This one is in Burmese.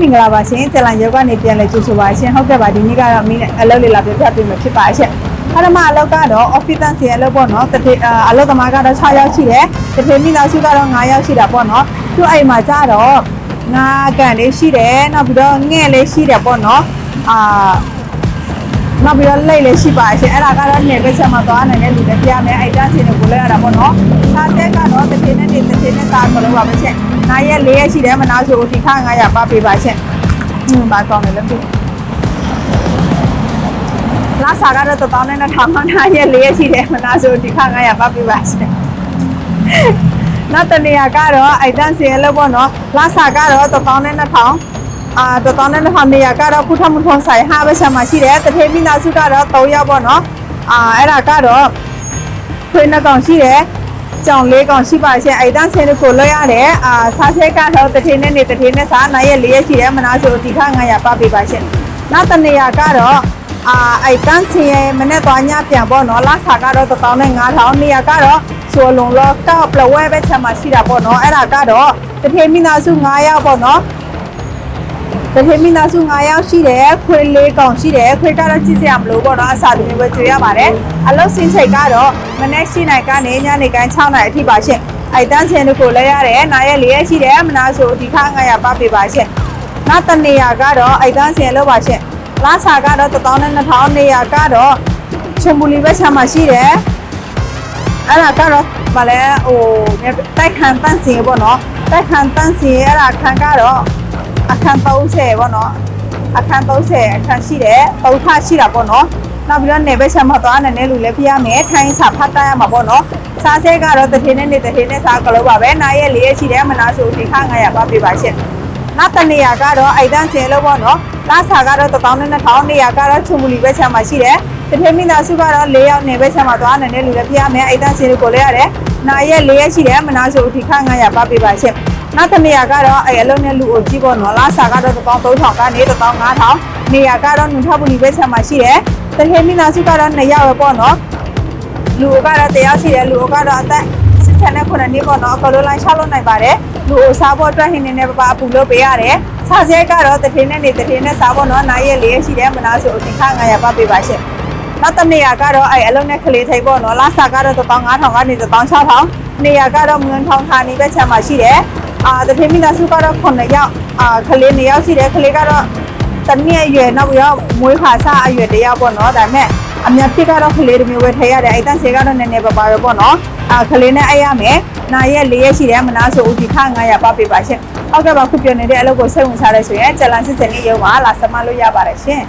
မင်္ဂလာပါရှင်ကျလန်ယောဂနေပြန်လဲကြိုဆိုပါရှင်ဟုတ်ကဲ့ပါဒီနေ့ကတော့မင်းအလုပ်လေးလာပြပြပေးမှာဖြစ်ပါရှင်ပထမအလုပ်ကတော့ office တန်းစီအလုပ်ပေါ့နော်တစ်ထေအာအလုပ်သမားကတော့6ယောက်ရှိတယ်တစ်ထေမိသားစုကတော့9ယောက်ရှိတာပေါ့နော်သူ့အိမ်မှာကြတော့ငါးကန်လေးရှိတယ်နောက်ပြီးတော့ငှဲ့လေးရှိတယ်ပေါ့နော်အာနောက်ပြီးတော့လိတ်လေးရှိပါရှင်အဲ့ဒါကတော့နေပဲချက်မှာသွားနိုင်တဲ့လူတွေပြမယ်အဲ့တန်းစီတွေကိုလည်းရတာပေါ့နော်စားတဲ့ကတော့တစ်ထေနဲ့နေတစ်ထေနဲ့စားကြလို့ပါပဲရှင် နားရက်၄ရက်ရှိတယ်မနာဆိုဒီခါ900ပါပေးပါရှင်ဟင်းပါကောင်းတယ်လည်းမသိလာစားကတော့တပေါင်းနဲ့နဲ့ထောင်ထောင်ထားရဲ့လေးရရှိတယ်မနာဆိုဒီခါ900ပတ်ပြပါစေနောက်တနေရာကတော့အိုက်တန်စီရလို့ပေါ့နော်လာစားကတော့တပေါင်းနဲ့နဲ့ထောင်အာတပေါင်းနဲ့နဲ့ထောင်နေရာကတော့ခုထမထုံဆိုင်ဟာပဲဆက်မှာရှိတယ်တထေမိနာစုကတော့3ရောက်ပေါ့နော်အာအဲ့ဒါကတော့ခွေးနှစ်ကောင်ရှိတယ် ကြောင်လေးကောင်ရှိပါရှင်အိုက်တန်စင်းကိုလွှဲရတယ်အာစားဆဲကတော့တထေနဲ့နေတထေနဲ့စားနိုင်ရဲ့လေးရရှိတယ်မနာဆိုဒီခါ900ပတ်ပြပါရှင်နောက်တနေရာကတော့အာအိုက်တန်စင်းရဲ့မနေ့သွားညပြန်ပေါ့နော်လာစားကတော့15000နေရာကတော့ဆိုလုံလောကောက်ပလဝဲပဲချက်မှာရှိတာပေါ့နော်အဲ့ဒါကတော့တထေမိနာစု9ရောက်ပေါ့နော် တထေမိသားစု9ယောက်ရှိတယ်ခွေးလေးကောင်ရှိတယ်ခွေးကတော့ကြည့်စရာမလိုပေါ့နော်အစာသမီးပဲကြွေရပါတယ်အလုပ်စင်ချိန်ကတော့မနေ့ရှိနိုင်ကနေညနေပိုင်း6နိုင်အထိပါရှင့်အိုက်တန်းစင်တို့ကိုလဲရတယ်နားရက်လေးရက်ရှိတယ်မနာဆိုဒီခါ900ပတ်ပေးပါရှင့်နောက်တနေရာကတော့အိုက်တန်းစင်လို့ပါရှင့်လာစာကတော့12000နေရာကတော့ချွန်ပူလီပဲဆမ်းမှာရှိတယ်အဲ့ဒါကတော့ဗာလဲဟိုတိုက်ခံတန့်စင်ပေါ့နော်တိုက်ခံတန့်စင်အဲ့ဒါခံကတော့ အခန်း30ပေါ့နော်အခန်း30အခန်းရှိတယ်ပုံထရှိတာပေါ့နော်နောက်ပြီးတော့နေဘက်ချက်မှာသွားနေတယ်လူလည်းပြရမယ်ထိုင်းစာဖတ်တတ်ရမှာပေါ့နော်စားဆဲကတော့တစ်ထင်းနဲ့နေတစ်ထင်းနဲ့စားကလို့ပါပဲနားရဲ့လေးရရှိတယ်မနာဆိုဒီခါ900ပါပြပါရှင့်နောက်တနေရာကတော့အိုက်တန်းစင်လို့ပေါ့နော်လာစာကတော့12000နေရာကတော့ချုံမူလီဘက်ချက်မှာရှိတယ်တစ်ထင်းမိသားစုကတော့၄ယောက်နေဘက်ချက်မှာသွားနေတယ်လူလည်းပြရမယ်အိုက်တန်းစင်ကိုလည်းရတယ်နားရဲ့လေးရရှိတယ်မနာဆိုဒီခါ900ပါပြပါရှင့် နောက်တစ်နေရာကတော့အဲအလုံးနဲ့လူကိုကြည့်ပေါ့နော်လာစာကတော့13000ကနေ15000နေရာကတော့နုထပူလီပဲဆက်မှာရှိတယ်တကယ်မိသားစုကတော့2ယောက်ပဲပေါ့နော်လူကတော့တရားရှိတယ်လူကတော့အသက်စစ်နဲ့ခုနှစ်နှစ်ပေါ့နော်အကလိုလိုက်ချလို့နိုင်ပါတယ်လူကိုစားဖို့အတွက်ဟင်းနေနဲ့ပပအပူလို့ပေးရတယ်စားစဲကတော့တထင်းနဲ့နေတထင်းနဲ့စားဖို့နော်နိုင်ရက်လေးရှိတယ်မနာဆိုအတင်ခ900ပတ်ပေးပါရှင့်နောက်တစ်နေရာကတော့အဲအလုံးနဲ့ကလေးထိပ်ပေါ့နော်လာစာကတော့15000ကနေ16000နေရာကတော့မွန်းထောင်ဌာနီပဲချက်မှာရှိတယ် အာတထေမိသားစုကတော့9ယောက်အာကလေး2ယောက်ရှိတယ်ကလေးကတော့တနည်းအရွယ်နောက်ပြီးတော့မွေးခါစအရွယ်တယောက်ပေါ့နော်ဒါပေမဲ့အများဖြစ်ကတော့ကလေးတစ်မျိုးပဲထည့်ရတယ်အဲ့တန်စေကတော့နည်းနည်းပါပါပဲပေါ့နော်အာကလေးနဲ့အဲ့ရမယ်နာရက်၄ရက်ရှိတယ်မနာဆိုဦးဒီခ900ပါပေးပါရှင်ဟုတ်ကဲ့ပါခုပြောနေတဲ့အလုပ်ကိုစိတ်ဝင်စားရဲဆိုရင်ဂျလန်စစ်စင်လေးရုံမှာလာစမလို့ရပါတယ်ရှင်